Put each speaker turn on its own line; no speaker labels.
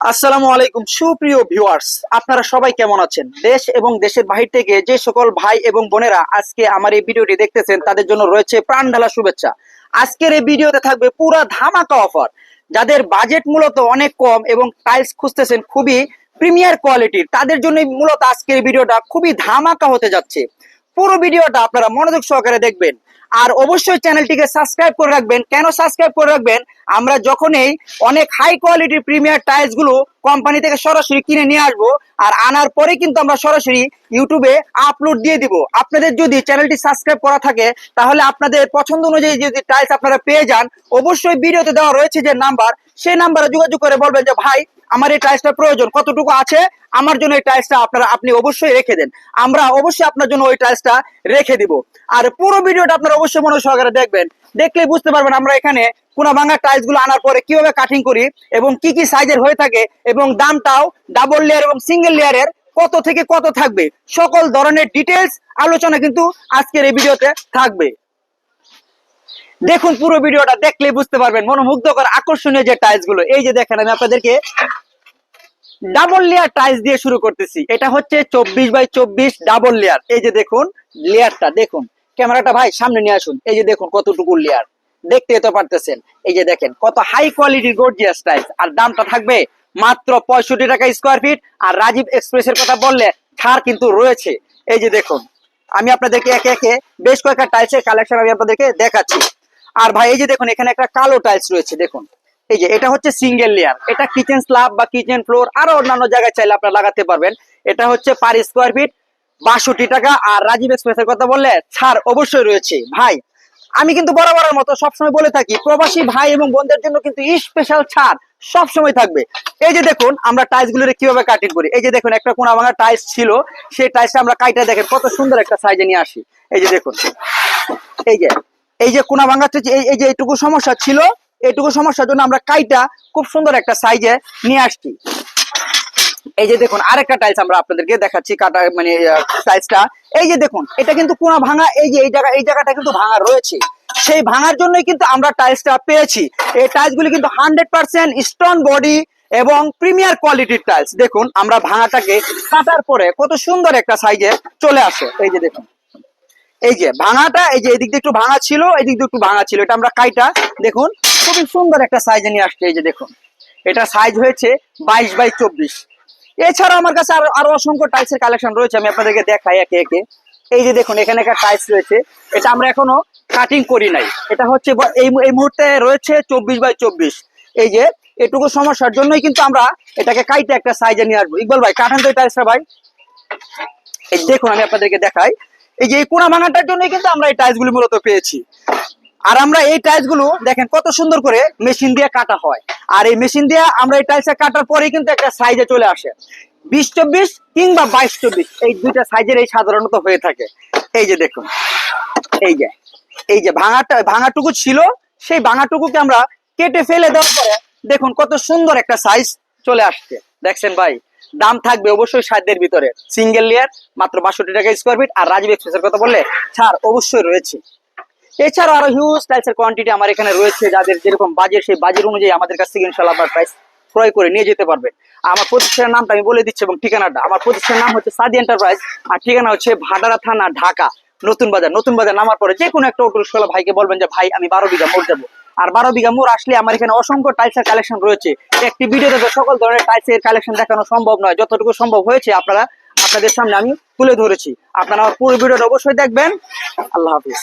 আসসালামু আলাইকুম, সুপ্রিয় ভিউয়ার্স আপনারা সবাই কেমন আছেন? দেশ এবং দেশের বাহির থেকে যে সকল ভাই এবং বোনেরা আজকে আমার এই ভিডিওটি দেখতেছেন, তাদের জন্য রয়েছে প্রাণ ঢালা শুভেচ্ছা। আজকের এই ভিডিওতে থাকবে পুরা ধামাকা অফার যাদের বাজেট মূলত অনেক কম এবং টাইলস খুঁজতেছেন খুবই প্রিমিয়ার কোয়ালিটির তাদের জন্য মূলত আজকের ভিডিওটা খুবই ধামাকা হতে যাচ্ছে। পুরো ভিডিওটা আপনারা মনোযোগ সহকারে দেখবেন। আর অবশ্যই চ্যানেলটিকে সাবস্ক্রাইব করে রাখবেন। কেন সাবস্ক্রাইব করে রাখবেন? আমরা যখনই অনেক হাই কোয়ালিটির প্রিমিয়ার টাইলসগুলো কোম্পানি থেকে সরাসরি কিনে নিয়ে আসব, আর আনার পরে কিন্তু আমরা সরাসরি ইউটিউবে আপলোড দিয়ে দিব। আপনাদের যদি চ্যানেলটি সাবস্ক্রাইব করা থাকে, তাহলে আপনাদের পছন্দ অনুযায়ী যদি টাইলস আপনারা পেয়ে যান, অবশ্যই ভিডিওতে দেওয়া রয়েছে যে নাম্বার সেই নাম্বারে যোগাযোগ করে বলবেন যে, ভাই আমার এই টাইলসটা প্রয়োজন, কতটুকু আছে, আমার জন্য এই টাইলসটা আপনারা, আপনি অবশ্যই রেখে দেন। আমরা অবশ্যই আপনার জন্য ওই টাইলসটা রেখে দিব। আর পুরো ভিডিওটা আপনারা অবশ্যই মনোযোগ সহকারে দেখবেন। দেখলেই বুঝতে পারবেন আমরা এখানে কোনা ভাঙা টাইলসগুলো আনার পরে কীভাবে কাটিং করি এবং কি কি সাইজের হয়ে থাকে এবং দামটাও ডাবল লেয়ার এবং সিঙ্গেল লেয়ারের কত থেকে কত থাকবে। সকল ধরনের ডিটেলস আলোচনা কিন্তু আজকের এই ভিডিওতে থাকবে। দেখুন পুরো ভিডিওটা, দেখলেই বুঝতে পারবেন। মনোমুগ্ধকর, আকর্ষণীয় যে টাইলসগুলো এই যে দেখেন, আমি আপনাদেরকে ডাবল লেয়ার টাইলস দিয়ে শুরু করতেছি। এটা হচ্ছে চব্বিশ বাই চব্বিশ ডাবল লেয়ার এই যে দেখুন লেয়ারটা দেখুন। ক্যামেরাটা ভাই, সামনে নিয়ে আসুন। এই যে দেখুন, কতটুকু লেয়ার দেখতে তো পারতেছেন। এই যে দেখেন, কত হাই কোয়ালিটির গর্জিয়াস টাইলস আর দামটা থাকবে মাত্র পঁয়ষট্টি টাকা স্কোয়ার ফিট আর রাজীব এক্সপ্রেসের কথা বললে ছাড় কিন্তু রয়েছে। এই যে দেখুন, আমি আপনাদেরকে একে একে বেশ কয়েকটা টাইলসের কালেকশন আমি আপনাদেরকে দেখাচ্ছি। আর ভাই, এই যে দেখুন, এখানে একটা কালো টাইলস রয়েছে, দেখুন। এই যে, এটা হচ্ছে সিঙ্গেল লেয়ার এটা কিচেন স্ল্যাব বা কিচেন ফ্লোর আরও অন্যান্য জায়গায় চাইলে আপনারা লাগাতে পারবেন। এটা হচ্ছে পার স্কোয়ার ফিট বাষট্টি টাকা। আর রাজীব এক্সপ্রেসের কথা বললে ছাড় অবশ্যই রয়েছে। ভাই, আমি কিন্তু বরাবরের মতো সবসময় বলে থাকি, প্রবাসী ভাই এবং বোনদের জন্য কিন্তু স্পেশাল ছাড় সব সময় থাকবে। এই যে দেখুন, আমরা টাইলসগুলো কীভাবে কাটিং করি? এই যে দেখুন, একটা কোনা ভাঙা টাইলস ছিল, সেই টাইলসটা আমরা কাইটা দেখেন, কত সুন্দর একটা সাইজে নিয়ে আসি। এই যে দেখুন, এই যে এই যে কোনা এই- এই যে এইটুকু সমস্যা ছিল এইটুকু সমস্যার জন্য আমরা কাইটা খুব সুন্দর একটা সাইজে নিয়ে আসছি। এই যে দেখুন, আরেকটা টাইলস আমরা আপনাদেরকে দেখাচ্ছি, কাটা মানে সাইজটা এই যে দেখুন, এটা কিন্তু কোনা ভাঙা, এই যে, এই জায়গা, এই জায়গাটা কিন্তু ভাঙা রয়েছে। সেই ভাঙার জন্যই কিন্তু আমরা টাইলসটা পেয়েছি। এই টাইলস গুলি কিন্তু হান্ড্রেড পার্সেন্ট স্টোন বডি এবং প্রিমিয়ার কোয়ালিটির টাইলস দেখুন, আমরা ভাঙাটাকে কাটার পরে কত সুন্দর একটা সাইজে চলে আসে। এই যে দেখুন, এই যে ভাঙাটা, এই যে এদিক দিয়ে একটু ভাঙা ছিল, এদিক দিয়ে একটু ভাঙা ছিল। এটা আমরা কাইটা, দেখুন খুবই সুন্দর একটা সাইজে নিয়ে আসছে, এই যে দেখুন। এটা সাইজ হয়েছে বাইশ বাই চব্বিশ। এছাড়া আমার কাছে আরও আরও অসংখ্য টাইলসের কালেকশন রয়েছে, আমি আপনাদেরকে দেখাই একে একে। এই যে দেখুন, এখানে একটা টাইলস রয়েছে। এটা আমরা এখনও কাটিং করি নাই। এটা হচ্ছে এই এই মুহূর্তে রয়েছে চব্বিশ বাই চব্বিশ। এই যে, এটুকু সমস্যার জন্যই কিন্তু আমরা এটাকে কাইটে একটা সাইজে নিয়ে আসব। ইকবাল ভাই কাঠান তো এই টাইলসটা ভাই। এই দেখুন, আমি আপনাদেরকে দেখাই। এই যে এই কোনা ভাঙাটার জন্যই কিন্তু আমরা এই টাইলস গুলি মূলত পেয়েছি। আর আমরা এই টাইলসগুলো দেখেন কত সুন্দর করে মেশিন দিয়ে কাটা হয়। আর এই মেশিন দিয়ে আমরা এই টাইলস কাটার পরেই কিন্তু একটা সাইজে চলে আসে। বিশ চব্বিশ কিংবা বাইশ চব্বিশ, এই দুইটা সাইজের এই সাধারণত হয়ে থাকে। এই যে দেখুন, এই যে এই যে ভাঙাটা, ভাঙাটুকু ছিল, সেই ভাঙাটুকুকে আমরা কেটে ফেলে দেওয়ার পরে দেখুন কত সুন্দর একটা সাইজ চলে আসছে। দেখছেন ভাই? দাম থাকবে অবশ্যই সাধ্যের ভিতরে। সিঙ্গেল লেয়ার মাত্র বাষট্টি টাকা স্কোয়ার ফিট আর রাজীব এক্সপ্রেসের কথা বললে, ছাড় অবশ্যই রয়েছে। এছাড়াও আরও হিউজ টাইলসের কোয়ান্টিটি আমার এখানে রয়েছে, যাদের যেরকম বাজেট সেই বাজেট অনুযায়ী আমাদের কাছ থেকে ইনশাল্লাহ আপনার প্রাইস ক্রয় করে নিয়ে যেতে পারবেন। আমার প্রতিষ্ঠানের নামটা আমি বলে দিচ্ছি এবং ঠিকানাটা, আমার প্রতিষ্ঠানের নাম হচ্ছে সাদি এন্টারপ্রাইজ আর ঠিকানা হচ্ছে ভাডারা থানা, ঢাকা, নতুন বাজার। নতুন বাজার নামার পরে যে কোনো একটা অটো রিক্সাওয়ালা ভাইকে বলবেন যে, ভাই, আমি বারো বিঘা মোড় যাব। আর বারো বিঘা মোড় আসলে আমার এখানে অসংখ্য টাইলসের কালেকশন রয়েছে। একটি ভিডিওতে সকল ধরনের টাইলসের কালেকশন দেখানো সম্ভব নয়। যতটুকু সম্ভব হয়েছে আপনারা, আপনাদের সামনে আমি তুলে ধরেছি। আপনারা আমার পুরো ভিডিওটা অবশ্যই দেখবেন। আল্লাহ হাফিজ।